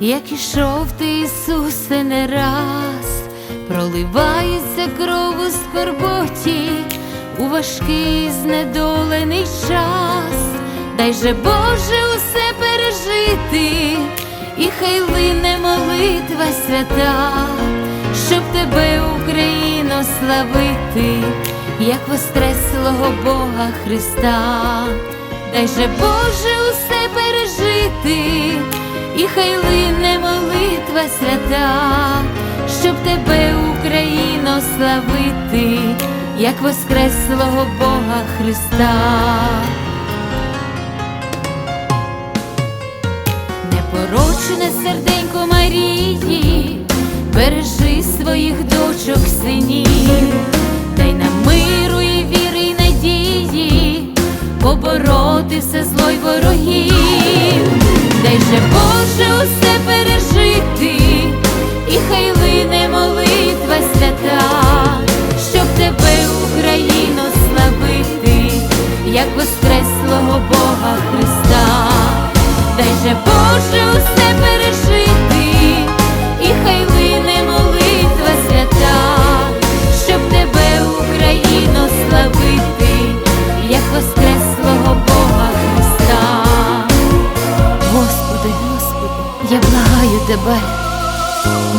як ішов ти, Ісусе, не раз, проливається кров у скорботі у важкий знедолений час, дай же Боже усе пережити, і хай лине молитва свята, щоб тебе, Україно, славити, як воскреслого Бога Христа. Дай же Боже усе пережити, і хай лине молитва свята, щоб тебе, Україно, славити, як воскреслого Бога Христа. Непорочне серденько Марії, бережи своїх дочок, синів, дай нам миру і віри й надії, побороти все зло ворогів, дай же Боже усе пережити, і хай лине молитва тебе,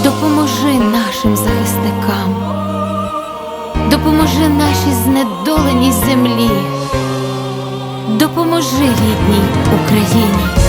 допоможи нашим захисникам, допоможи нашій знедоленій землі, допоможи рідній Україні.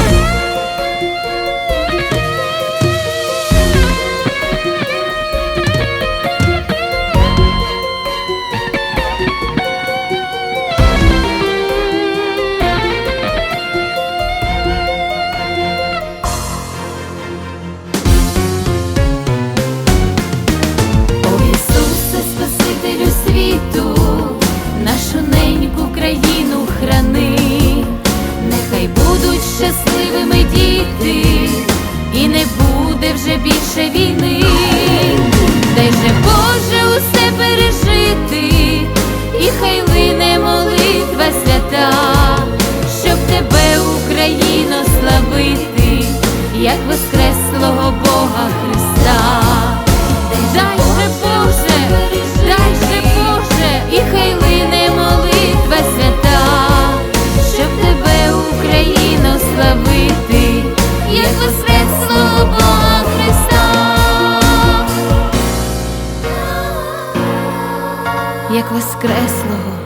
Спасителю як воскреслого